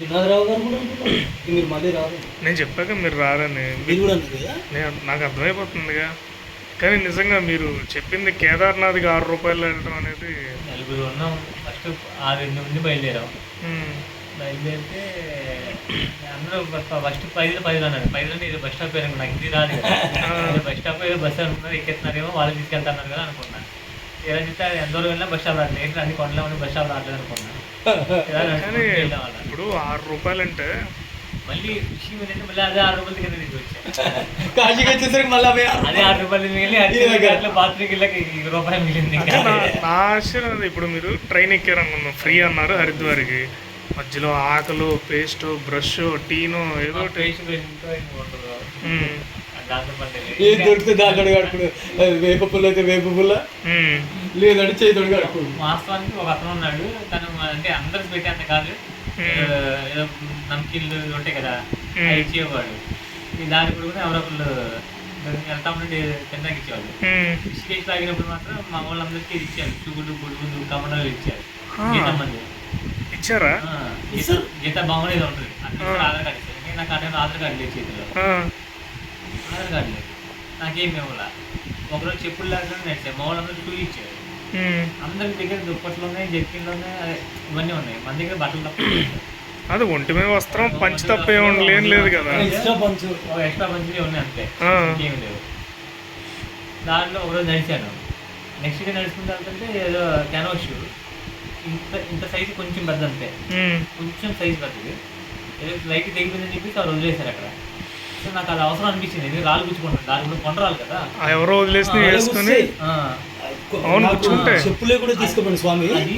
వినోదరావు గారు కూడా అంటున్నారు. ఇక మీరు మళ్ళీ రారు. నేను చెప్పాక మీరు రారని. మీరు కూడా నేను నాకు అర్థమైపోతుందిగా. కానీ నిజంగా మీరు చెప్పింది కేదార్నాథ్కి ఆరు రూపాయలు వెళ్ళడం అనేది నలుగురు ఉన్నాం. ఫస్ట్ ఆరు ఎనిమిది మంది బయలుదేరాం. బయలుదేరితే అందరూ ఫస్ట్ పైదులు పైదులు అన్నారు. పైదులు ఇది బస్ స్టాప్ పేరు నాకు ఇది రాదు బస్ స్టాప్ ఏదో బస్ అనుకున్నారు ఎక్కేస్తున్నారేమో వాళ్ళు తీసుకెళ్తున్నారు కదా అనుకున్నాను ఇలా చెప్తే అది ఎంత వెళ్ళినా బస్ స్టాప్ రావట్లేదు. అన్ని కొండలో ఉండి బస్ స్టాప్ రావట్లేదు అనుకున్నాను కానీ. ఇప్పుడు ఆరు రూపాయలు అంటే మళ్ళీ విషయం ఏంటంటే మళ్ళీ అదే ఆరు రూపాయల కింద తీసుకొచ్చాను కాశీకి వచ్చేసరికి మళ్ళీ అవే. అదే ఆరు రూపాయలు మిగిలి అట్లా బాత్రూమ్కి వెళ్ళాక ఈ రూపాయలు మిగిలింది నా ఆశ అది ఇప్పుడు మీరు ట్రైన్ ఎక్కారనుకుందాం ఫ్రీ అన్నారు హరిద్వార్కి. మధ్యలో ఆకలు పేస్ట్ బ్రష్ టీను ఏదో ఏది దొరికితే అక్కడ కడుకుడు వేప పుల్ల అయితే వేప పుల్ల. లేదంటే చేతుడు కడుకుడు వాస్తవానికి ఒక అతను ఉన్నాడు. తను అంటే అందరికి పెట్టేంత కాదు. ఏదో ఏదో నమ్కిళ్ళు ఉంటాయి కదా అవి ఇచ్చేవాడు. ఈ దాని కూడా కూడా ఎవరో ఒకళ్ళు వెళ్తా ఉంటే తిన్నాక ఇచ్చేవాళ్ళు. ఫిష్ తాగినప్పుడు మాత్రం మా వాళ్ళందరికీ ఇచ్చారు. చూగుడు గుడుగుడు కమడాలు ఇచ్చారు. ఆ. గీత మంది. ఇచ్చారా? గీత గీత బాగుంది ఇది ఉంటుంది. అక్కడ ఆధార్ కార్డు ఇచ్చారు నేను నాకు అంటే ఆధార్ కార్డు లేదు చేతిలో. ఆధార్ కార్డు లేదు. నాకేం మేములా ఒకరోజు చెప్పులు లేకుండా నడిచారు మా వాళ్ళందరూ షూ ఇచ్చారు. అందరి దగ్గర దుప్పట్లు ఉన్నాయి జర్కిన్లు ఉన్నాయి ఇవన్నీ ఉన్నాయి. మన దగ్గర బట్టలు తప్ప అది ఒంటి మీద వస్త్రం పంచి తప్ప ఏమి లేని లేదు కదా. ఎక్స్ట్రా పంచు ఎక్స్ట్రా మంచిగా ఉన్నాయి అంతే. ఆ, ఇంకేం లేవు. దాంట్లో ఒకరోజు నడిచాను. నెక్స్ట్ డే నడుచుకుంటూ వెళ్తుంటే ఏదో కెనో షూ ఇంత ఇంత సైజు కొంచెం పెద్ద అంతే. ఉమ్, కొంచెం సైజు పెద్దది. ఏదో లైట్ తెగిపోయిందని చెప్పేసి వాళ్ళు వదిలేశారు అక్కడ. సో నాకు అది అవసరం అనిపించింది. ఎందుకంటే రాళ్ళు గుచ్చుకుంటాను దాని కూడా కొండరాలు కదా. ఆ ఎవరో వదిలేసి వేసుకుని ఆ, అవును, కూర్చుంటే. చెప్పులే కూడా తీసుకోమని స్వామి. అది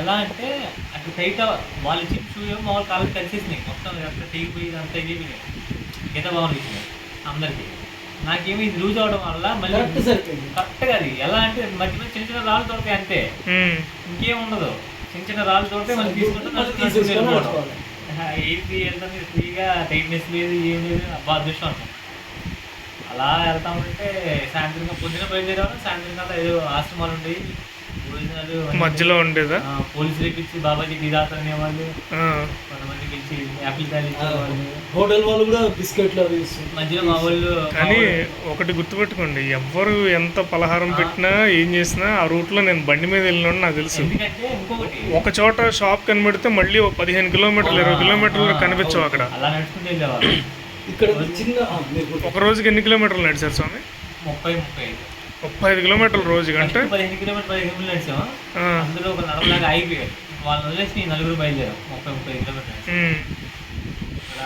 ఎలా అంటే అటు టైట్ వాళ్ళు ఇచ్చిన షూ ఏమో మా వాళ్ళ కాళ్ళకి కలిసేసినాయి. మొత్తం అంతా తెగిపోయి అంతా అయిపోయినాయి గీత బాగుంది ఇచ్చినాయి అందరికి. నాకేమో ఇది లూజ్ అవడం వల్ల మళ్ళీ కరెక్ట్ సరిపోయింది. కరెక్ట్గా అది. ఎలా అంటే మధ్య మధ్య చిన్న చిన్న రాళ్ళు దొరకాయి అంతే. ఇంకేం ఉండదు చిన్న చిన్న రాళ్ళు దొరికితే మళ్ళీ తీసుకుంటే మళ్ళీ తీసేసుకొని వెళ్ళిపోవడం. ఏంటి వెళ్తాను ఫ్రీగా టైట్నెస్ లేదు ఏం లేదు అబ్బా అదృష్టం అనుకున్నాను అలా వెళ్తా ఉంటే సాయంత్రం పొద్దున బయలుదేరాము సాయంత్రం కల్లా ఏదో ఆశ్రమాలు ఉండేవి. భోజనాలు మధ్యలో ఉండేదా? పోలీసులు పిలిచి బాబాజీ ఆ, కొంతమంది పిలిచి యాపిల్ హోటల్ వాళ్ళు కూడా బిస్కెట్లు అవి మధ్యలో మా వాళ్ళు కానీ ఒకటి గుర్తుపెట్టుకోండి ఎవ్వరు ఎంత పలహారం పెట్టినా ఏం చేసినా ఆ రూట్లో నేను బండి మీద వెళ్ళినాను నాకు తెలుసు. ఒక చోట షాప్ కనబడితే మళ్ళీ ఒక పదిహేను కిలోమీటర్లు ఇరవై కిలోమీటర్లు కనిపించవు అక్కడ. అలా నడుచుకుంటూ వెళ్ళేవాళ్ళు. ఇక్కడ ఒక చిన్న రోజుకి ఎన్ని కిలోమీటర్లు నడిచారు స్వామి? ముప్పై ముప్పై ఐదు. ముప్పై ఐదు కిలోమీటర్ల రోజుకి అంటే? పదిహేను కిలోమీటర్ పదిహేను కిలోమీటర్లు నడిచాము? అందులో ఒక నడవలాగా ఆగిపోయారు వాళ్ళని వదిలేసి నలుగురు బయలుదేరాం. ముప్పై ముప్పై. ఉమ్, ఇక్కడ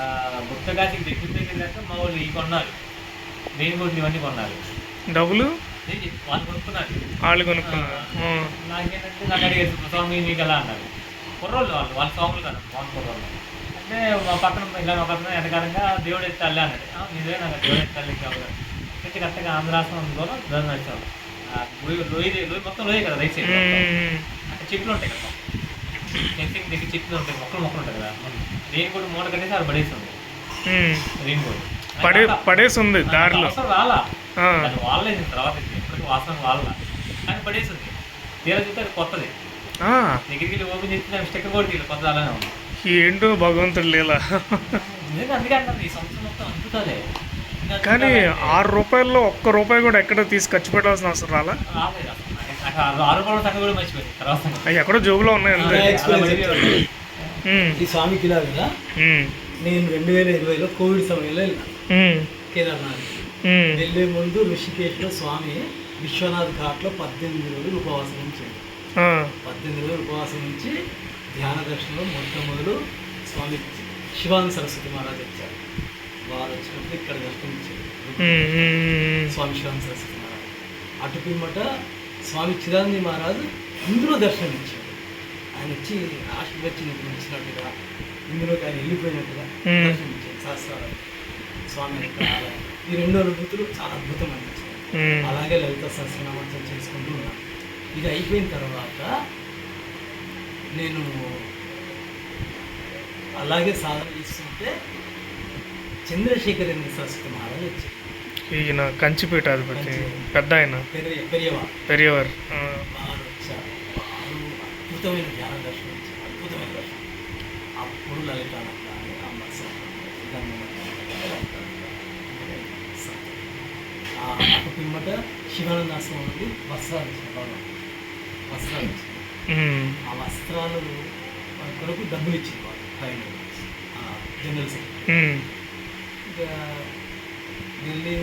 గుప్తగాసికి దగ్గర దగ్గర దాకా మా వాళ్ళు ఇవి కొన్నారు. రెయిన్ కోట్లు ఇవన్నీ కొన్నారు. డబ్బులు? వాళ్ళు కొనుక్కున్నారు. వాళ్ళు కొనుక్కున్నారు. నాకేంటంటే నాకు అడిగారు స్వామి మీకు ఎలా? అన్నారు. కుర్రోళ్ళు వాళ్ళు వాళ్ళ స్వాములు కాదు వాళ్ళ కుర్రోళ్ళు. అంటే మా పక్కన ఇలా ఒక అతను వెనకాలంగా దేవుడు ఎత్తి తల్లి అన్నాడు "ఆ, నిజమే నాకు దేవుడు ఎత్తి తల్లి కావాలి అయితే కరెక్ట్గా ఆంధ్రాశ్రమం ద్వారా నడిచాం ఆ లోయ లోయ లోయ మొత్తం లోయ కదా రైట్ సైడ్ చెట్లు ఉంటాయి కదా. ఫెన్సింగ్ దగ్గర చెట్లు ఉంటాయి మొక్కలు మొక్కలు ఉంటాయి కదా. మూట కట్టేసి పడే పడేసి ఉంది దారిలో. రాలా. తర్వాత ఎప్పటికీ వాసన వాళ్ళ. కానీ పడేసింది తీరా చూస్తే అది కొత్తది. దగ్గరికి వెళ్ళి ఓపెన్ చేస్తే దాని స్టిక్కర్ కూడా తీయలేదు కొత్త అలానే ఉంది. ఏంటో భగవంతుడు లేలా. అందుకే అంటాను ఈ సంవత్సరం మొత్తం కానీ ఆరు రూపాయల్లో ఒక్క రూపాయి కూడా ఎక్కడ తీసి ఖర్చు పెట్టాల్సిన అవసరం రాలా? రాలేదు అసలు. నాకు ఆ ఆరు రూపాయల సంగతి కూడా మర్చిపోయింది తర్వాత సంగతి. అవి ఎక్కడో జోబులో ఉన్నాయి అంతే. ఉమ్, ఈ స్వామికి ఇలా కదా? ఉమ్, నేను రెండు వేల ఇరవైలో కోవిడ్ సమయంలో వెళ్ళినా ఉమ్, కేదార్నాథ్. ఉమ్. వెళ్ళే ముందు ఋషికేశ్లో స్వామి విశ్వనాథ్ ఘాట్లో పద్దెనిమిది రోజులు ఉపవాసం ఉంచాడు. ఆ, పద్దెనిమిది రోజులు ఉపవాసం ఉంచి ధ్యాన దర్శనంలో మొట్టమొదలు స్వామి శివానంద సరస్వతి మహారాజ్ వచ్చారు. వారు వచ్చినప్పుడు ఇక్కడ దర్శనమిచ్చారు ఉమ్, ఉమ్, స్వామి శివానంద సరస్వతి మహారాజ్. అటు పిమ్మట స్వామి చిదానంది మహారాజ్ ఇందులో దర్శనం ఇచ్చాడు ఆయన వచ్చి ఆశీర్వచనకు వచ్చినట్టుగా ఇందులోకి ఆయన వెళ్ళిపోయినట్టుగా. దర్శనం ఇచ్చాడు సహస్రాలు స్వామి. ఈ రెండు అనుభూతులు చాలా అద్భుతం అనిపించాయి. అలాగే లలిత సహస్రనామార్చన చేసుకుంటూ ఉన్నాను ఇది అయిపోయిన తర్వాత నేను అలాగే సాధన చేస్తుంటే చంద్రశేఖరేంద్ర సరస్వతి మహారాజ్ వచ్చారు ఈయన కంచిపేట అధిపతి పెద్ద ఆయన. పెరియ పెరియవా పెరియవర్ అద్భుతమైన దర్శనం అద్భుతమైన దర్శనం అప్పుడు లలిత నుండి వస్త్రాలు వస్త్రాలు ఇచ్చింది ఆ వస్త్రాలు కొరకు డబ్బులు ఇచ్చింది వాళ్ళు జనరల్ సెక్రటరీ. వెళ్ళి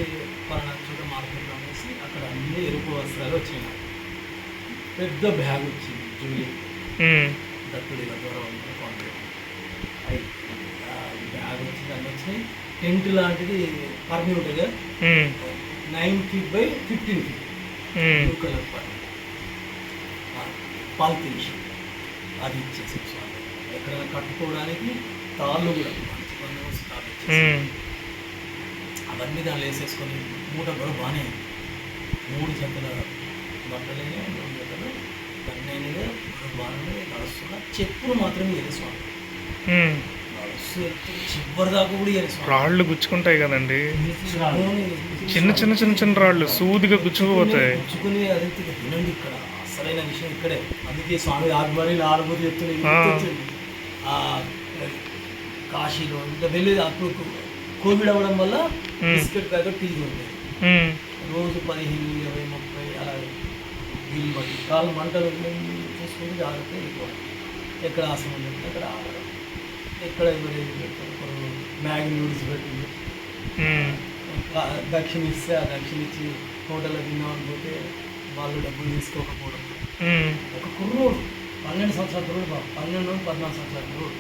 పలానా చోట మార్కెట్లో అనేసి అక్కడ అన్ని ఎరుపు వస్త్రాలు వచ్చినాయి. పెద్ద బ్యాగ్ వచ్చింది జూలీ. దత్తుడి దూరం అయి బ్యాగ్ వచ్చింది అన్నీ వచ్చినాయి. టెంట్ లాంటిది పర్మి ఉంటుంది nine feet by fifteen feet. Blue colour పర్మి polythene అది ఇచ్చేసి ఎక్కడైనా కట్టుకోవడానికి తాళ్ళు కూడా మంచి బందోబస్తు తాళ్ళు అవన్నీ దాంట్లో వేసేసుకొని మూట కూడా బాగానే. మూడు జతల బట్టలైనా మూడు జతలు కన్నైనగా బాగానే నడుస్తున్నా చెప్పులు ఇయ్యలేదు స్వామి. రాళ్ళు గుచ్చుకుంటాయి కదండి. చిన్న చిన్న చిన్న చిన్న రాళ్ళు సూదిగా గుచ్చుకుపోతాయి. గుచ్చుకుని ఇక వినండి ఇక్కడ. అసలైన విషయం ఇక్కడే. అందుకే స్వామి ఆత్మరి ఆరుమూరి ఆ. చెప్తున్నాయి ఆ కాశీలో ఇంకా వెళ్ళేది అప్పుడు కోవిడ్ అవ్వడం వల్ల. బిస్కెట్ ప్యాకెట్ ఉమ్, రోజు పదిహేను ఇరవై ముప్పై అలా వీలు బట్టి కాలు మంటలు చూసుకుంటే జాగ్రత్త వెళ్ళిపోవాలి. ఎక్కడ ఆసనం పెడితే అక్కడ ఆగడం. ఎక్కడ ఎవరు ఏది పెడతారు మ్యాగీ నూడిల్స్ పెట్టింది దక్షిణ ఇస్తే ఆ దక్షిణ ఇచ్చి హోటల్లో తిన్నామని పోతే వాళ్ళు డబ్బులు తీసుకోకపోవడం. ఒక కుర్రోడు పన్నెండు సంవత్సరాల కుర్రోడు బాబు పన్నెండు పద్నాలుగు సంవత్సరాల కుర్రోడు.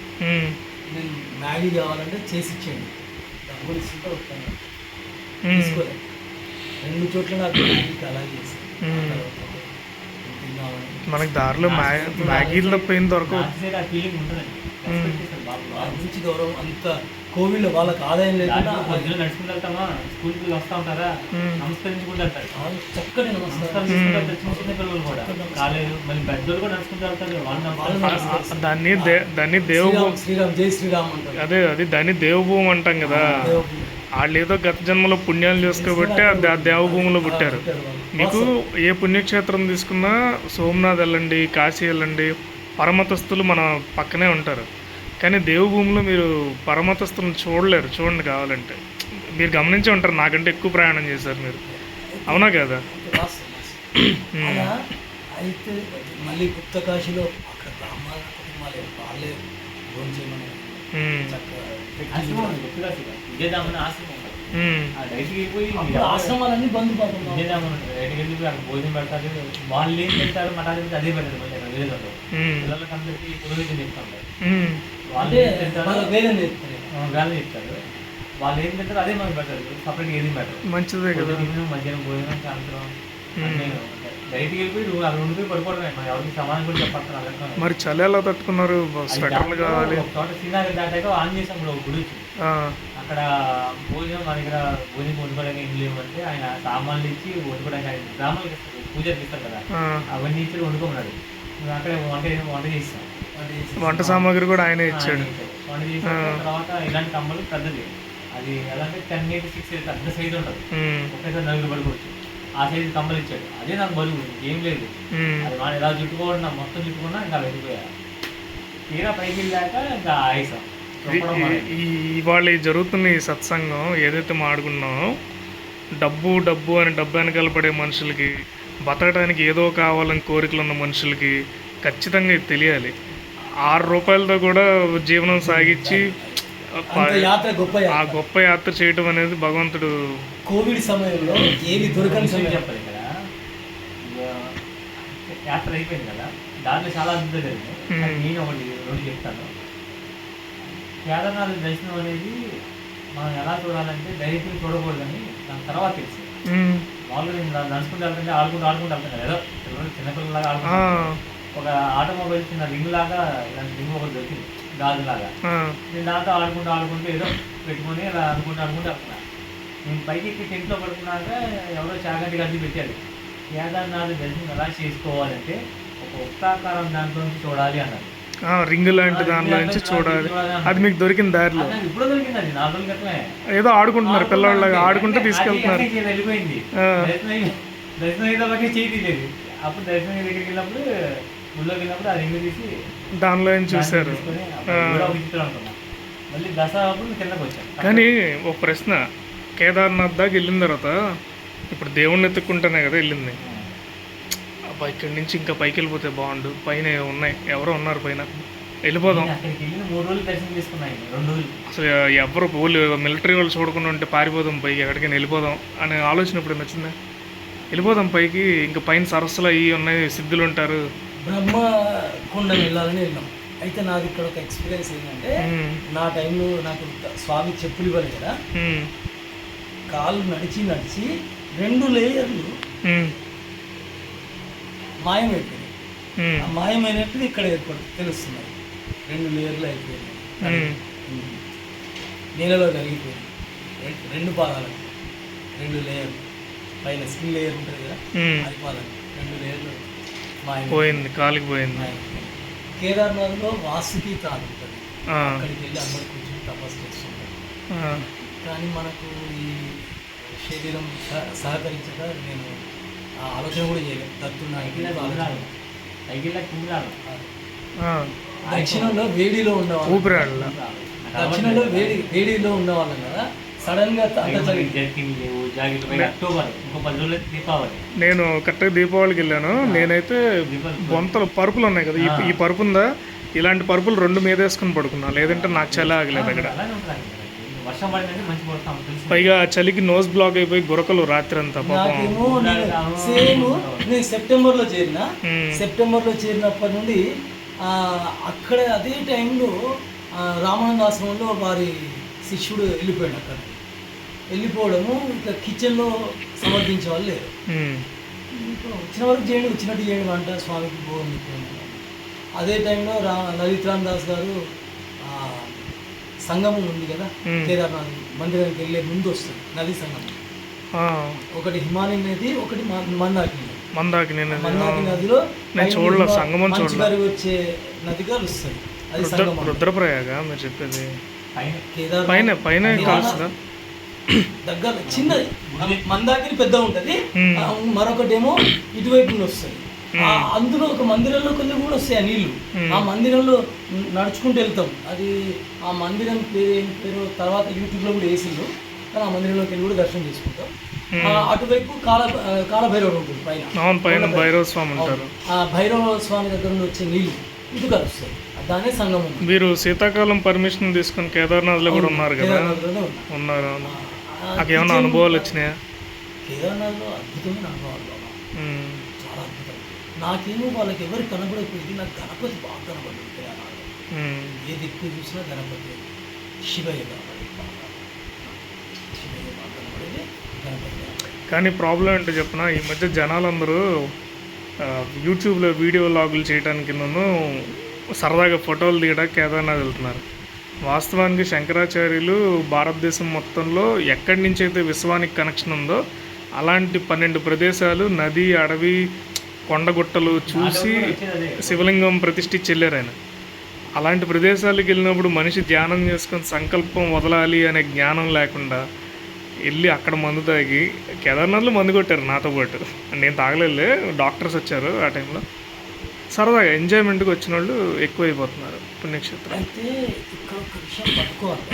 నేను మ్యాగీ కావాలంటే చేసి ఇచ్చేయండి. వస్తాను ఉమ్. తీసుకోలేదు రెండు చోట్ల నాకు అలా చేసి. మ్మ్. తిన్నామని మనకి దారిలో మ్యా మ్యాగీలు ఏం దొరకవు. ఫీలింగ్ ఉంటుందండి. రెస్పెక్ట్ బాబు గురించి గౌరవం అంత కోవిడ్లో వాళ్ళకి ఆదాయం లేకుండా దాంట్లో పొద్దున నడుచుకుంటూ వెళ్తామా? స్కూల్కి వస్తూ ఉంటారా. నమస్కరించుకుంటూ వెళ్తారు. చక్కటి నమస్కారం. చిన్న చిన్న పిల్లలు కూడా. కాలేదు మళ్ళీ పెద్దోళ్ళు కూడా నడుచుకుంటూ వెళ్తారు. వాళ్ళు. దాన్ని దే దాన్ని దేవభూ శ్రీరామ్ జై శ్రీరామ్ అంటారు. అదే అది దాన్ని దేవభూమి అంటాం కదా. దేవభూమి. వాళ్ళు ఏదో గత జన్మలో పుణ్యాలు చేసుకోబట్టి ఆ దేవభూమిలో పుట్టారు. మీకు ఏ పుణ్యక్షేత్రం తీసుకున్నా సోమనాథ్ వెళ్ళండి కాశీ వెళ్ళండి పరమతస్తులు మన పక్కనే ఉంటారు. కానీ దేవభూమిలో మీరు పరమతస్తులను చూడలేరు. చూడండి కావాలంటే. మీరు గమనించే ఉంటారు నాకంటే ఎక్కువ ప్రయాణం చేశారు మీరు. అవునా కదా? అయితే మళ్ళీ గుప్త కాశీలో అక్కడ బ్రాహ్మణ కుటుంబాలే వాళ్ళే భోజనం ఆశ్రమాలన్నీ పెడతారు. వాళ్ళు ఏం అదే పెడతారు. మళ్ళీ పిల్లలకి అందరికీ చెప్తారు ఉమ్, వాళ్ళు అంటే ఏం తింటారో? చెప్తారు వాళ్ళు ఏం తింటారో అదే మనకి పెడతారు సపరేట్ ఏది మంచిదే కదా. మధ్యాహ్నం భోజనం సాయంత్రం. వెళ్ళిపోయి ఉండిపోయి మనం ఎవరికి సమానం కూడా మరి చలి ఎలా తట్టుకున్నారు స్వెటర్లు కావాలి. శ్రీనగర్ దాటాక ఆన్ చేసాం కూడా ఒక గుడి వచ్చింది ఆ, అక్కడ భోజనం మన దగ్గర భోజనం వండుకోవడానికి ఏం లేవంటే ఆయన సామాన్లు ఇచ్చి వండుకోవడానికి ఆయన ఇస్తారు పూజకి ఇస్తారు కదా. ఆ, అవన్నీ ఇచ్చి వండుకోమన్నాడు. అక్కడ వంట వంట చేస్తాం వంట సామాగ్రి కూడా ఆయనే ఇచ్చాడు. వంట చేసిన తర్వాత ఇలాంటి కమ్మలు పెద్దది అది ఎలా అంటే టెన్ ఎయిట్ సిక్స్ ఎయిట్ పెద్ద సైజు ఉంటుంది. ఉమ్, ఒకేసారి నలుగురు పడుకోవచ్చు. ఆ సైజు కమ్మలు ఇచ్చాడు. అదే నాకు బరువు ఏం లేదు. ఉమ్, అది మనం ఎలా చుట్టుకోవడం మొత్తం చుట్టుకున్నా ఇంకా వెళ్ళిపోయా. తీరా పైకి వెళ్ళాక ఇంకా ఆయుసం. తొక్కడం ఈ- మొదలైంది. ఈ ఇవాళ జరుగుతున్న ఈ సత్సంగం ఏదైతే మాడుకున్నామో డబ్బు డబ్బు అని డబ్బు వెనకాల పడే మనుషులకి బతకడానికి ఏదో కావాలని కోరికలు ఉన్న మనుషులకి ఖచ్చితంగా ఇది తెలియాలి. ఆరు రూపాయలతో కూడా జీవనం సాగించి అంత యాత్ర గొప్ప ఆ యాత్ర గొప్ప యాత్ర చేయటం అనేది భగవంతుడు కోవిడ్ సమయంలో ఏవి దొరకని సమయం. చెప్పాలి ఇక్కడ యాత్ర అయిపోయింది కదా. దాంట్లో చాలా అద్భుతం నేను ఒకటి రెండు చెప్తాను. కేదార్నాథ్ దర్శనం అనేది మనం ఎలా చూడాలంటే డైరెక్ట్గా చూడకూడదని దాని తర్వాత తెలిసింది మామూలుగా నేను నడుచుకుంటూ వెళ్తుంటే ఆడుకుంటూ ఆడుకుంటూ వెళ్తాను కదా ఏదో పిల్లలు చిన్నపిల్లలాగా ఆ, ఆడుకుంటాను ఒక ఆటోమొబైల్ చిన్న రింగ్ లాగా ఇలాంటి రింగ్ ఒకటి దొరికింది గాజు లాగా. నేను దాంతో ఆడుకుంటూ ఆడుకుంటూ ఏదో పెట్టుకొని అలా అనుకుంటూ అనుకుంటూ వెళ్తున్నా నేను పైకి ఎక్కి టెంట్లో పడుకున్నాక ఎవరో చాగంటి కలిసి పెట్టారు. కేదార్నాథ్ దర్శనం ఎలా చేసుకోవాలంటే ఒక వృత్తాకారం దాంట్లో నుంచి చూడాలి అన్నారు ఆ, రింగ్ లాంటి దానిలో నుంచి చూడాలి. అది మీకు దొరికిన దారిలో. ఏదో ఆడుకుంటున్నారు పిల్లవాళ్ళగా ఆడుకుంటూ తీసుకెళ్తున్నారు. వెళ్ళిపోయింది. దర్శనం అప్పుడు దర్శనం దగ్గరికి వెళ్ళినప్పుడు ఊళ్ళోకి వెళ్ళినప్పుడు ఆ రింగ్ తీసి దానిలో ఏం చూశారు? మళ్ళీ దసరా అప్పుడు కిందకి వచ్చాను కానీ ఒక ప్రశ్న. కేదార్నాథ్ దాకా వెళ్ళిన తర్వాత ఇప్పుడు దేవుణ్ణి ఎత్తుక్కుంటేనే కదా వెళ్ళింది. అబ్బా ఇక్కడి నుంచి ఇంకా పైకి వెళ్ళిపోతే బాగుండు. పైన ఉన్నాయి. ఎవరో ఉన్నారు పైన. వెళ్ళిపోదాం. అసలు ఎవరు పోలే. మిలిటరీ వాళ్ళు చూడకుండా ఉంటే పారిపోదాం పైకి. ఎక్కడికైనా వెళ్ళిపోదాం అనే ఆలోచన ఇప్పుడు నచ్చిందా వెళ్ళిపోదాం పైకి. ఇంకా పైన సరస్సులు అవి ఉన్నాయి. సిద్ధులు ఉంటారు. బ్రహ్మ కొండ వెళ్ళాలని వెళ్ళాం. అయితే నాది ఇక్కడ ఒక ఎక్స్పీరియన్స్ ఏంటంటే నా టైంలో నాకు స్వామి చెప్పులు ఇవ్వాలి కదా. కాళ్ళు నడిచి నడిచి రెండు లేయర్లు ఉమ్, ఆ మాయమైనట్టుగా ఇక్కడ ఏర్పడు తెలుస్తున్నాయి. రెండు లేయర్లు. ఉమ్. నీళ్ళలో కలిగిపోయింది రెం- రెండు పాదాలు. రెండు లేయర్ పైన స్కిన్ లేయర్ ఉంటుంది కదా. అది పాదాలు. రెండు లేయర్లు పోయింది కాలికి పోయింది. కేదార్నాథ్లో వాసుకి ఉంటుంది ఆ, అక్కడికి వెళ్ళి అందరు కూర్చొని తపస్సు చేస్తుంటారు. కానీ మనకు ఈ శరీరం సహ- సహకరించక నేను ఆ ఆలోచన కూడా చేయలేదు. ఆ. దక్షిణంలో వేడిలో ఉండేవాళ్ళం. దక్షిణంలో వేడి వేడిలో ఉండేవాళ్ళం కదా. సడన్ నేను కరెక్ట్గా దీపావళికి వెళ్ళాను. నేనైతే బొంతలు పరుపులు ఉన్నాయి కదా. ఈ ఈ పరుపు ఉందా ఇలాంటి పరుపులు రెండు మీద వేసుకుని పడుకున్నా. లేదంటే నాకు చలి ఆగలేదు అక్కడ. పైగా చలికి నోస్ బ్లాక్ అయిపోయి గురకలు రాత్రి అంతా సేమ్ నేను సెప్టెంబర్లో చేరిన. సెప్టెంబర్లో చేరినప్పటి నుండి ఆ, అక్కడ అదే టైంలో రామానంద ఆశ్రమంలో వారి శిష్యుడు వెళ్ళిపోయాడు అక్కడ. వెళ్ళిపోవడము ఇక కిచెన్లో సమర్థించే వాళ్ళు లేరు వచ్చిన వరకు చేయండి వచ్చినట్టు చేయండి వంట స్వామికి భోగం అదే టైంలో రా లలిత్ రామ్ దాస్ గారు సంగమం ఉంది కదా. కేదార్నాథ్ మందిరానికి వెళ్ళే ముందు వస్తుంది నది సంగమం. ఒకటి హిమాలయ నది ఒకటి మందాకిని నది. మందాకి నదిలో నేను చూడలే, సంగమం చూడలే. వచ్చే నదిగా వస్తుంది అది రుద్రప్రయాగ మీరు చెప్పేది? పైన పైన పైన కలుస్తుందా? దగ్గర చిన్నది. మందాకిని పెద్ద ఉంటది. మరొకటేమో ఇటువైపు నుండి వస్తుంది. అందులో ఒక మందిరంలో కొన్ని కూడా వస్తాయి ఆ నీళ్ళు. ఆ మందిరంలో నడుచుకుంటూ వెళ్తాం. అది ఆ మందిరం పేరు ఏం పేరు తర్వాత యూట్యూబ్లో కూడా వేసిండు కానీ ఆ మందిరంలోకి వెళ్ళి కూడా దర్శనం చేసుకుంటాం. అటువైపు కాల కాలభైరవుడు ఉంటుంది పైన. భైరవ స్వామి ఉంటారు. ఆ భైరవ స్వామి దగ్గర నుండి వచ్చే నీళ్ళు ఇటు కలుస్తాయి. దానే సంగమం. మీరు శీతాకాలం పర్మిషన్ తీసుకుని కేదార్నాథ్లో కూడా ఉన్నారు కదా. ఉన్నారు. నాకు ఏమైనా అనుభవాలు వచ్చినాయా? కేదార్నాథ్లో అద్భుతమైన అనుభవాలు బాబా. చాలా అద్భుతం నాకేమో వాళ్ళకి ఎవరు కనబడకపోయింది నాకు గణపతి బాగా కనబడింది కేదార్నాథ్లో ఉమ్, ఏ దిక్కు చూసినా గణపతి. శివయ్య కనబడి బాగా శివయ్య బాగా కనబడేది గణపతి కనబడేది. కానీ ప్రాబ్లం ఏంటో చెప్పిన? ఈ మధ్య జనాలందరూ యూట్యూబ్లో వీడియో లాగులు చేయడానికి నన్ను సరదాగా ఫోటోలు తీయడానికి కేదార్నాథ్ వెళ్తున్నారు. వాస్తవానికి శంకరాచార్యులు భారతదేశం మొత్తంలో ఎక్కడి నుంచి అయితే విశ్వానికి కనెక్షన్ ఉందో అలాంటి పన్నెండు ప్రదేశాలు నది అడవి కొండగుట్టలు చూసి శివలింగం ప్రతిష్ఠించి వెళ్ళారు ఆయన. అలాంటి ప్రదేశాలకు వెళ్ళినప్పుడు మనిషి ధ్యానం చేసుకొని సంకల్పం వదలాలి అనే జ్ఞానం లేకుండా వెళ్ళి అక్కడ మందు తాగి కేదార్నాథ్లో మందు కొట్టారు నాతో పాటు. నేను తాగలేదు డాక్టర్స్ వచ్చారు ఆ టైంలో. సరదాగా ఎంజాయ్మెంట్కి వచ్చిన వాళ్ళు ఎక్కువైపోతున్నారు పుణ్యక్షేత్రం. అయితే ఇక్కడ ఒక విషయం పట్టుకోవాలి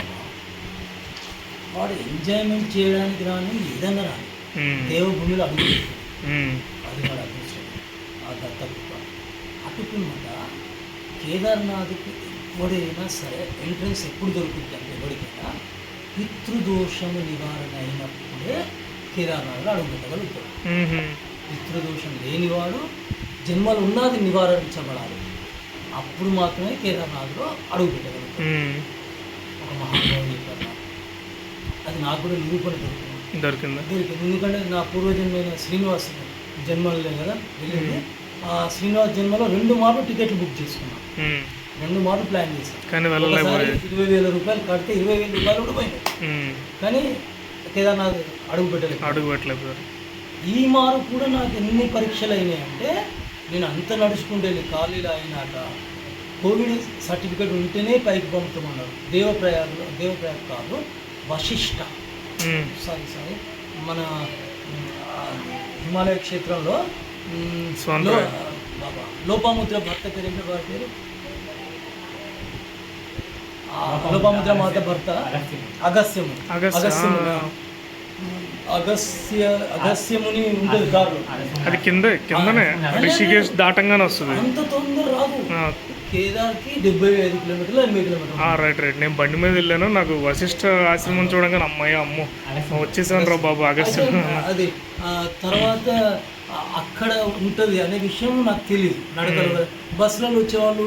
వాడు ఎంజాయ్మెంట్ చేయడానికి రాని ఏదన్నా రాని దేవభూమిలో. ఉమ్, అది వాడు అదృష్టం ఆ దత్తపుత్ర అటుకున్నమాట కేదార్నాథ్కి ఎవడైనా సరే ఎంట్రన్స్ ఎప్పుడు దొరుకుతుంది అంటే ఎవరికైనా పితృదోషము నివారణ అయినప్పుడే కేదార్నాథ్లో అడుగు పెట్టగలుగుతాడు. పితృదోషం లేనివాడు జన్మలు ఉన్నది నివారించబడాలి. అప్పుడు మాత్రమే కేదార్నాథ్లో అడుగు పెట్టగలుగుతాడు ఉమ్, ఒక నాకు. అది నాకు కూడా నిరూపణ దొరికింది. దొరికిందా? దొరికింది. ఎందుకంటే నా పూర్వజన్మైన శ్రీనివాస్ జన్మలే కదా వెళ్ళింది. ఆ శ్రీనివాస్ జన్మలో రెండు మార్లు టికెట్లు బుక్ చేసుకున్నాను ఉమ్, రెండు మార్లు ప్లాన్ చేశాను కానీ ఇరవై వేల రూపాయలు కడితే ఇరవై వేల రూపాయలు కూడా పోయినాయి. కానీ కేదార్నాథ్ అడుగు పెట్టలేదు అడుగు పెట్టలేకపోయారు. ఈ మారు కూడా నాకు ఎన్ని పరీక్షలు అయినాయి అంటే నేను అంత నడుచుకుంటూ ఖాళీలు అయినాక కోవిడ్ సర్టిఫికేట్ ఉంటేనే పైకి పంపుతామన్నారు దేవప్రయాగలో దేవప్రయాగ కాదు వశిష్ట. సారీ సారీ మన హిమాలయ క్షేత్రంలో బాబా లోపాముద్ర భర్త పేరు ఏంటి వారి పేరు? ఆ, లోపాముద్ర మాత భర్త అగస్త్యం. అగస్త్యము. అగస్త్య అగస్త్యముని ఉంటుంది దారిలో. అది కిందే కిందనే రిషికేష్ దాటంగానే వస్తుంది. అంత తొందర రాదు. కేదార్కి డెబ్బై ఐదు కిలోమీటర్లు ఎనభై కిలోమీటర్లు. ఆ, రైట్ రైట్ నేను బండి మీద వెళ్ళాను. నాకు వశిష్ఠ ఆశ్రమం చూడగానే అమ్మాయి అమ్మో. వచ్చేసాను రా బాబు అగస్త్య అయితే అది. తర్వాత అక్కడ ఉంటుంది అనే విషయం నాకు తెలియదు నడకలు బస్సులలో వచ్చేవాళ్ళు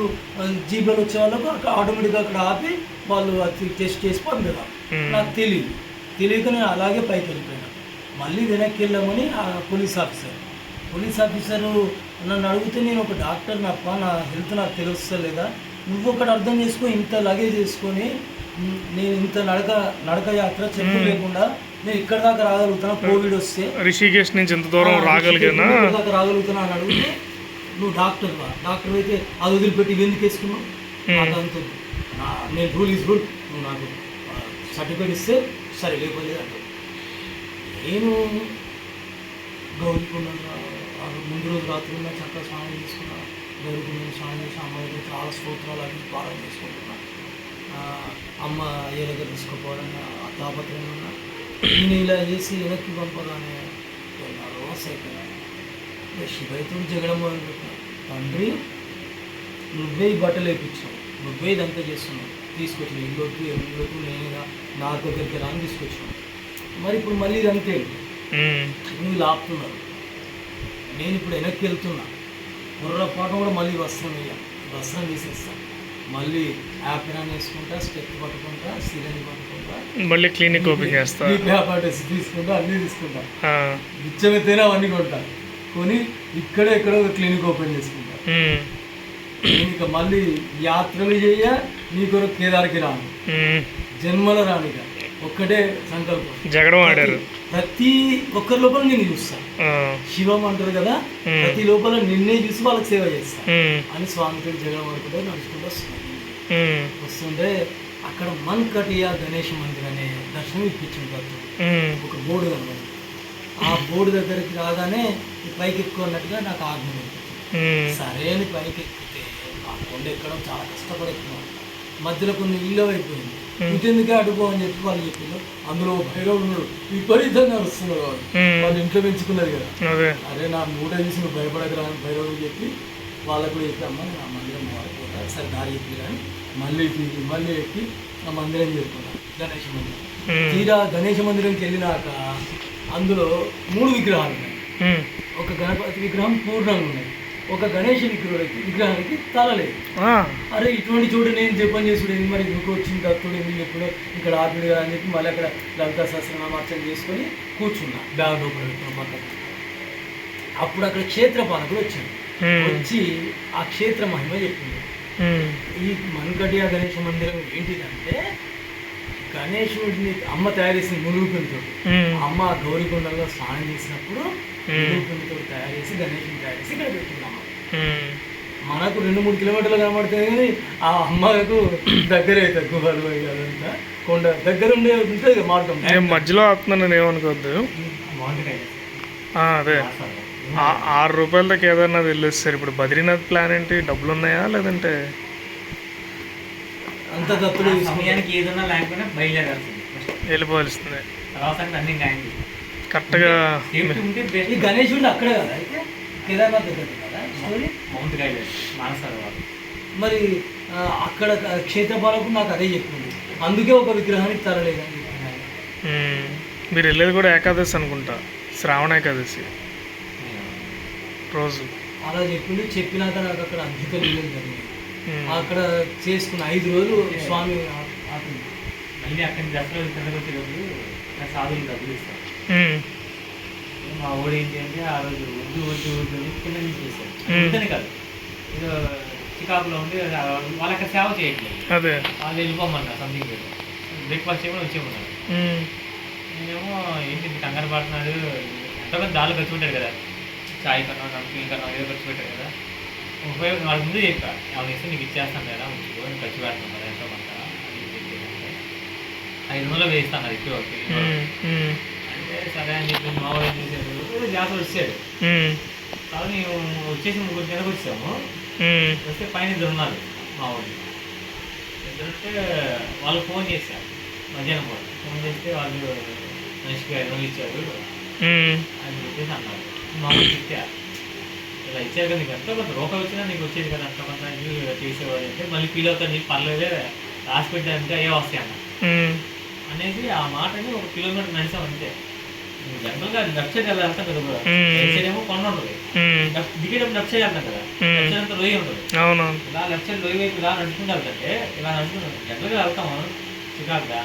జీప్లలో వచ్చే వాళ్ళకు అక్కడ ఆటోమేటిక్గా అక్కడ ఆపి వాళ్ళు అది టెస్ట్ చేసి పంపేవాళ్ళు. నాకు తెలియదు తెలియక నేను అలాగే పైకి వెళ్ళిపోయాను. మళ్ళీ వెనక్కి వెళ్ళామని ఆ పోలీస్ ఆఫీసర్. పోలీస్ ఆఫీసరు నన్ను అడిగితే నేను ఒక డాక్టర్ అప్ప నా హెల్త్ నాకు తెలుస్తలేదా? నువ్వు ఒకటి అర్థం చేసుకో ఇంత లగేజ్ చేసుకొని నేను ఇంత నడక నడక యాత్ర చెప్పు లేకుండా నేను ఇక్కడ దాకా రాగలుగుతాను కోవిడ్ వస్తే. రిషికేష్ నుంచి ఇంత దూరం రాగలిగానా? ఇక్కడ దాకా రాగలుగుతున్నా అని అడిగితే నువ్వు డాక్టర్ డాక్టర్ అయితే అది వదిలిపెట్టి ఎందుకు వేసుకున్నావు? నాకు అంత నేను రూల్ ఈజ్ రూల్ నువ్వు నాకు సర్టిఫికేట్ ఇస్తే సరే లేకపోతే నేను గౌరీకున్న ముందు రోజు రాత్రి ఉన్న చక్కగా స్నానం చేసుకున్నా గౌరీకున్న స్నానం చేసి అమ్మాయికి చాలా స్తోత్రాలు అవి పాలన చేసుకుంటున్నా. అమ్మ ఏ దగ్గర తీసుకుపోవాలని ఆ తాపత్రయం ఉన్నా నేను ఇలా చేసి వెనక్కి పంపగానే రోజు అయిపోయినా. శివైతో జగడం మొదలుపెట్టినా తండ్రి నువ్వే ఈ బట్టలు వేయించావు నువ్వే ఇదంతా చేస్తున్నావు. తీసుకొచ్చిన ఇల్లుకి ఇల్లుకు నేనుగా నా దగ్గరికి రాని తీసుకొచ్చాను మరి ఇప్పుడు మళ్ళీ ఇదంతే ఉమ్, నువ్వు లాపుతున్నావు నేను ఇప్పుడు వెనక్కి వెళ్తున్నా. పొర్రపాటు కూడా మళ్ళీ వస్త్రం వేయాలి వస్త్రం తీసేస్తా. మళ్ళీ యాపిరాన్ వేసుకుంటా స్టెప్ పట్టుకుంటా సిరంజ్ పట్టుకుంటా. మళ్ళీ క్లినిక్ ఓపెన్ చేస్తా. తీసుకుంటా అన్నీ తీసుకుంటా. ఇచ్చమైతేనే అవన్నీ కొంటా. కొని ఇక్కడే ఎక్కడో ఒక క్లినిక్ ఓపెన్ చేసుకుంటా. ఇక మళ్ళీ యాత్రలు చేయ నీ కొరకు కేదార్కి రాను. జన్మల రానిక ఒక్కటే సంకల్పం. జగడం ఆడారు. ప్రతి ఒక్కరి లోపల నేను చూస్తాను ఆ, శివం అంటారు కదా. ప్రతి లోపల నిన్నే చూసి వాళ్ళకి సేవ చేస్తా. అని స్వామితో జగన్ వరకుతో నడుచుకుంటూ వస్తున్నాను ఉమ్, వస్తుంటే అక్కడ మన్ కటియా గణేష్ మందిర్ అనే దర్శనం ఇప్పించింది ఒక బోర్డు కనబడింది. ఆ బోర్డు దగ్గరికి రాగానే పైకి ఎక్కువ అన్నట్టుగా నాకు ఆజ్ఞ సరే అని పైకి ఎక్కితే ఆ కొండ ఎక్కడం చాలా కష్టపడి మధ్యలో కొన్ని ఇల్లు అయిపోయింది. ఇటెందుకే అడుగు అని చెప్పి వాళ్ళు చెప్పిండు అందులో భైరవుడు ఉన్నాడు. విపరీతంగా వస్తున్నాడు వాడు. ఉమ్, వాళ్ళు ఇంట్లో పెంచుకున్నది కదా. అదే. అరే నా మూట చూసి నువ్వు భయపడకరా భైరవుడు చెప్పి వాళ్ళకు కూడా చెప్పి అమ్మ నా మందిరం మారిపోతా సరే దారి చెప్పి కానీ మళ్ళీ తిరిగి మళ్ళీ ఎక్కి నా మందిరం చేరుకున్నా గణేష్ మందిరం. తీరా గణేష్ మందిరంకి వెళ్ళినాక అందులో మూడు విగ్రహాలు ఉన్నాయి. ఒక గణపతి విగ్రహం పూర్ణంగా ఉన్నది ఒక గణేష్ విగ్రహానికి విగ్రహానికి తల లేదు. అరే ఇటువంటి చోటు నేను జపం చేసుడు ఏంది మరి? ఇంకో వచ్చిన దత్తుడు ఎందుకు ఎప్పుడో ఇక్కడ ఆపిడు కదా అని చెప్పి మళ్ళీ అక్కడ లలిత సహస్రనామార్చన చేసుకొని కూర్చున్నా. బ్యాగ్ లోపల పెట్టుకున్న పక్కన అప్పుడు అక్కడ క్షేత్ర పాలకుడు వచ్చాడు. వచ్చి ఆ క్షేత్ర మహిమ చెప్పింది ఈ మన్కటియా గణేష మందిరం ఏంటిదంటే గణేశుడిని అమ్మ తయారు చేసిన ఉమ్, అమ్మ గౌరీకొండలో స్నానం చేసినప్పుడు ములుగుపిండితో తయారు చేసి గణేషుని తయారు చేసి ఇక్కడ పెట్టిందమ్మ ఉమ్, మనకు రెండు మూడు కిలోమీటర్లు కనబడుతుంది కానీ ఆ అమ్మకు దగ్గరే అవుతుంది అదంతా కొండ దగ్గర ఉండే ఉంటుంది మార్గం. నేను మధ్యలో ఆపుతున్నాను ఏమనుకోవద్దు. కైలాస్. ఆ, అదే. ఆరు రూపాయలతో కేదార్నాథ్ వెళ్ళొస్తారు. ఇప్పుడు బద్రీనాథ్ ప్లాన్ ఏంటి? డబ్బులు ఉన్నాయా లేదంటే? అంత దత్తులు. సమయానికి ఏదన్నా లేకపోయినా బయలుదేరాల్సింది. వెళ్ళిపోవలసిందే. తర్వాత అన్ని కరెక్ట్గా గణేశుడు అక్కడే కదా అయితే? కేదార్నాథ్ దగ్గర మౌంట్ కైలాస్ మానసరోవర్ మరి అక్కడ క్షేత్రపాలకు నాకు అదే చెప్పింది అందుకే ఒక విగ్రహానికి తరలేదని మీరు వెళ్ళేది కూడా ఏకాదశి అనుకుంటా. శ్రావణ ఏకాదశి. రోజు. అలా చెప్పిండు చెప్పినాక నాకు అక్కడ అద్భుత లీలలు జరిగింది ఉమ్, అక్కడ చేసుకున్న ఐదు రోజులు స్వామి ఆ- ఆపింది మళ్ళీ అక్కడి నుంచి దసరా వచ్చేటప్పుడు నా సాధువులు డబ్బులు ఇస్తారు. మా ఊడు ఏంటి అంటే ఆ రోజు వద్దు వద్దు వద్దు అని కింద నుంచి చేశారు మ్మ్. వద్దని కాదు. ఏదో చికాకులో ఉండి వాళ్ళు అక్కడ సేవ చేయట్లేదు. అదే. వాళ్ళు వెళ్ళిపోమన్నారు సంథింగ్ బ్రేక్ఫాస్ట్ చేయమని వచ్చేమన్నారు నేనేమో ఏంటి కంగారు పడుతున్నాడు. ఎంతో కొంత దాళ్ళు ఖర్చు పెట్టారు కదా. చాయ్ కన్నా నమ్కి కన్నా ఏదో ఖర్చు పెట్టారు కదా. ఉపయోగం వాళ్ళ ముందు చెప్పా వాళ్ళని ఇస్తే నీకు ఇచ్చేస్తాను కదా ఉంచుకో నేను ఖర్చు పెడతాను కదా ఎంతో కొంత ఐదు వందలు వేస్తాను అది అవుతుంది. సరే అని చెప్పి మా వచ్చాడు ఉమ్, తర్వాత మేము. వచ్చేసి ముగ్గురు కిందకు వచ్చాము. వస్తే పైన ఇద్దరు ఉన్నారు మా వాళ్ళు ఇద్దరుంటే వాళ్ళు ఫోన్ చేశారు. మధ్యాహ్నం పూట. ఫోన్ చేస్తే వాళ్ళు మనిషికి ఐదు వందలు ఇచ్చారు. అని చెప్పేసి అన్నారు. మామూలు తిట్టా ఇలా ఇచ్చారు కదా నీకు ఎంతో కొంత రూపాయి వచ్చినా నీకు వచ్చేది కదా అంత కొంత చేసేవాడు అంటే మళ్ళీ ఫీల్ అవుతాను చెప్పి పర్లేదే రాసి పెట్టారంటే అయ్యే వస్తాయి అన్న అనేసి ఆ మాటని ఒక కిలోమీటర్ నడిచాం అంతే. జనరల్గా ఎలా వెళ్తాం కదా ఏమో కొండ ఉంటుంది. దిగేటప్పుడు సైడ్ వెళ్తాం కదా. అంతా లోయ ఉంటుంది. అవునవును. ఇలా లోయ వైపు ఇలా నడుచుకుంటూ వెళ్తుంటే ఇలా నడుచుకుంటాం జనరల్గా వెళ్తాము చికాకుగా.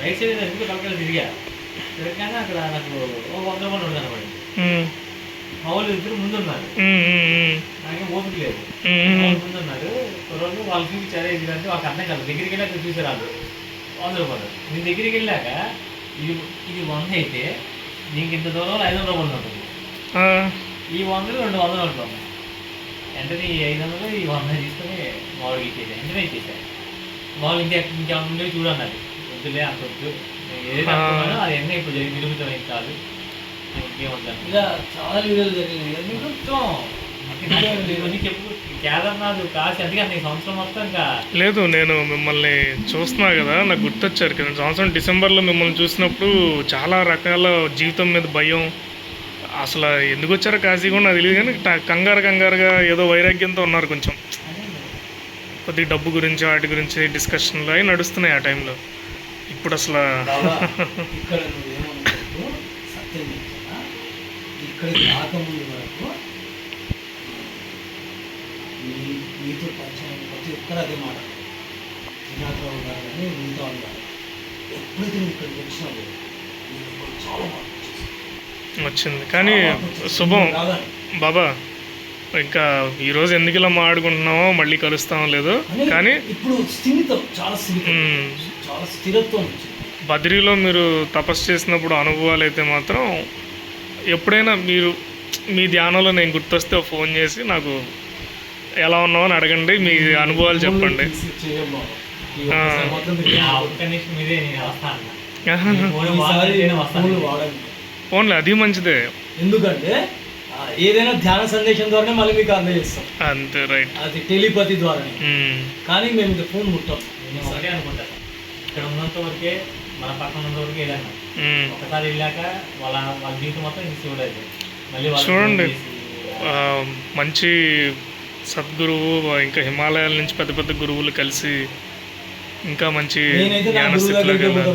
రైట్ సైడ్ ఎందుకు కలకలు తిరిగా. తిరగగానే అక్కడ నాకు ఓ వంద రూపాయలు ఉంటుంది అనమాట. ఉమ్, మా వాళ్ళు ఇద్దరు ముందు ఉమ్, నాకేం ఓపిక లేదు. ముందు ఉన్నారు రోజు వాళ్ళు చూపించారు ఇది అంటే వాళ్ళకి అర్థం కాదు దగ్గరికి వెళ్ళాక చూసారు వాళ్ళు వంద రూపాయలు దగ్గరికి వెళ్ళాక ఇది ఇది వంద అయితే నీకు ఇంత దూరంలో ఐదు వందల రూపాయలు ఉంటుంది. ఆ, ఈ వందలు రెండు వందలు ఉంటుంది వెంటనే ఈ ఐదు వందలు ఈ వంద తీసుకొని మామిడికి ఇచ్చేసాయి వెంటనే ఇచ్చేసాయి మామూలు ఇంకా ఇంకా ముందే చూడన్నది వద్దులే అంత వద్దు. ఏదైతే అనుకున్నానో అది ఎన్న ఇప్పుడు ఏం కాదు. నేను ఇంకేమవుతాను ఇలా చాలా వీడియోలు జరిగినాయి మొత్తం లేదు నేను మిమ్మల్ని చూస్తున్నా కదా నాకు గుర్తొచ్చారు కదా. సంవత్సరం డిసెంబర్లో మిమ్మల్ని చూసినప్పుడు చాలా రకాల జీవితం మీద భయం. అసలు ఎందుకు వచ్చారో కాశీ కూడా నాకు తెలియదు కానీ కంగారు కంగారుగా ఏదో వైరాగ్యంతో ఉన్నారు కొంచెం. కొద్దిగా డబ్బు గురించి వాటి గురించి డిస్కషన్లు అవి నడుస్తున్నాయి ఆ టైంలో. ఇప్పుడు అసలు ఇక్కడ నువ్వు ఏమనుకోవద్దు సత్యం చెప్తున్నా ఇక్కడికి రాకముందు వరకు నీ నీతో పరిచయం ప్రతి ఒక్కరు అదే మాట శ్రీనాథరావు గారు కానీ మిగతా కానీ ఎప్పుడైతే నువ్వు ఇక్కడికి ఇక్కడ చాలా. వచ్చింది కానీ. శుభం. బాబా ఇంకా ఈరోజు ఎందుకు ఇలా మాట్లాడుకుంటున్నామో మళ్ళీ కలుస్తామో లేదు కానీ ఇప్పుడు స్థిమితం చాలా. చాలా స్థిరత్వం బద్రీలో మీరు తపస్సు చేసినప్పుడు అనుభవాలు అయితే మాత్రం ఎప్పుడైనా మీరు మీ ధ్యానంలో నేను గుర్తొస్తే ఫోన్ చేసి నాకు ఎలా ఉన్నావు అని అడగండి మీ అనుభవాలు చెప్పండి. ఫోన్లు అది మంచిదే. ఎందుకంటే ఏదైనా ధ్యాన సందేశం ద్వారానే మళ్ళీ మీకు అందజేస్తాం అంతే రైట్. అది టెలిపతి ద్వారానే. ఉమ్, కానీ మేము ఇది ఫోన్ ముట్టాం. ఒకటే అనుకుంటాను ఇక్కడ ఉన్నంత వరకే మన పక్కన ఉన్నంత వరకే ఉమ్. ఒకసారి వెళ్ళాక వాళ్ళ వాళ్ళ జీవితం మొత్తం ఇంక శివుడు అయితే మళ్ళీ చూడండి. మంచి సద్గురువు ఇంకా హిమాలయాల నుంచి పెద్ద పెద్ద గురువులు కలిసి ఇంకా మంచి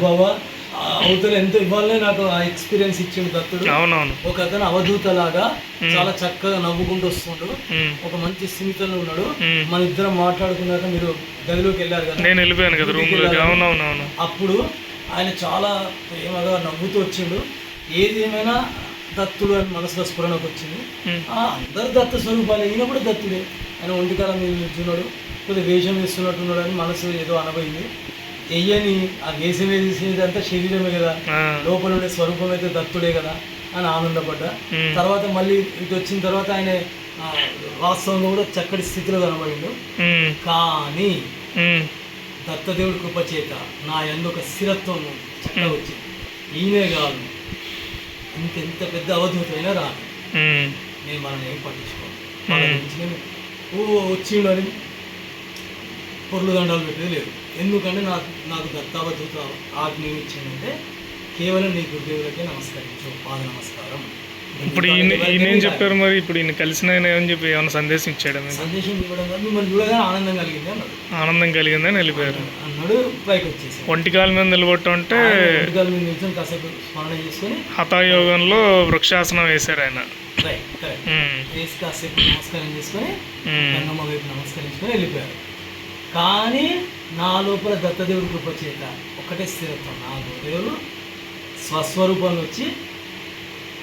బాబా అవతల ఎంత ఇవ్వాలనే నాకు ఆ ఎక్స్పీరియన్స్ ఇచ్చిండు దత్తుడు. అవునవును. ఒక అతను అవధూత లాగా చాలా చక్కగా నవ్వుకుంటూ వస్తుండు. ఉమ్, ఒక మంచి స్థిమితంలో ఉన్నాడు. మన ఇద్దరం మాట్లాడుకున్నాక మీరు గదిలోకి వెళ్ళారు కదా? నేను వెళ్ళిపోయాను కదా రూమ్లోకి. అవునవునవును. అప్పుడు ఆయన చాలా ప్రేమగా నవ్వుతూ వచ్చిండు. ఏది ఏమైనా దత్తుడు అని మనసులో స్ఫురణకు వచ్చింది. అందరు దత్త స్వరూపాలు. ఈయన కూడా దత్తుడే. ఆయన ఒంటికాలం మీద నిల్చున్నాడు. కొద్దిగా వేషం వేస్తున్నట్టున్నాడు అని మనసు ఏదో అనబోయింది. వెయ్యని ఆ వేషం వేసేది అంతా శరీరమే కదా. లోపల ఉండే స్వరూపం అయితే దత్తుడే కదా అని ఆనందపడ్డా. తర్వాత మళ్ళీ ఇటు వచ్చిన తర్వాత ఆయన ఆ, వాస్తవంగా కూడా చక్కటి స్థితిలో కనబడిండు. కానీ దత్తదేవుడి కృప చేత నా ఎందు ఒక స్థిరత్వం చక్కగా వచ్చింది. ఈయనే కాదు ఇంత ఎంత పెద్ద అవధూతమైనా రాను ఉమ్, నేను మనల్ని ఏం పట్టించుకోను. ఓ వచ్చిండని పొర్లు దండాలు పెట్టేది లేదు. ఎందుకంటే నాకు నాకు దత్తావధూత ఆజ్ఞ ఇచ్చిందంటే కేవలం నీ గురుదేవులకే నమస్కరించు పాద నమస్కారం. ఇప్పుడు ఈయన ఈయన ఏం చెప్పారు మరి? ఇప్పుడు ఈయన కలిసిన ఆయన ఏమని చెప్పి ఏమైనా సందేశం ఇచ్చాడు సందేశం ఇవ్వడం వల్ల మిమ్మల్ని చూడగానే ఆనందం కలిగింది అన్నాడు. ఆనందం కలిగిందని వెళ్ళిపోయారు. అన్నాడు పైకి వచ్చేసి ఒంటికాల మీద నిలబడటం అంటే ఉడికాల మీద నిల్చొని కాసేపు స్మరణ చేసుకొని హఠాయోగంలో వృక్షాసనం వేశారు ఆయన. వేసి కాసేపు నమస్కారం చేసుకొని ఉమ్, గంగమ్మ వైపు నమస్కరించుకొని వెళ్ళిపోయారు. కానీ నా లోపల దత్తదేవుడి కృప చేత ఒకటే స్థిరత్వం. నా గురుదేవుడు స్వస్వరూపంలో వచ్చి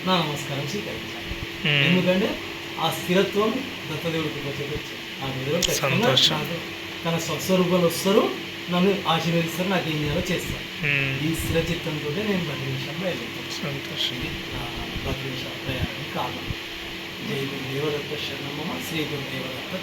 నా నమస్కారం స్వీకరించారు. ఉమ్. ఎందుకంటే ఆ స్థిరత్వం దత్తదేవుడి కృప చేత వచ్చింది. నా తన స్వస్వరూపంలో వస్తారు నన్ను ఆశీర్వదిస్తారు నాకు ఏం చేయాలో చేస్తారు. ఈ స్థిర చిత్తంతో నేను బద్రీషంలో వెళ్ళిపోతాను సంతోషం. ఇది నా బద్రీష దేవి దేవదత్త శరణమ శ్రీ దేవదత్త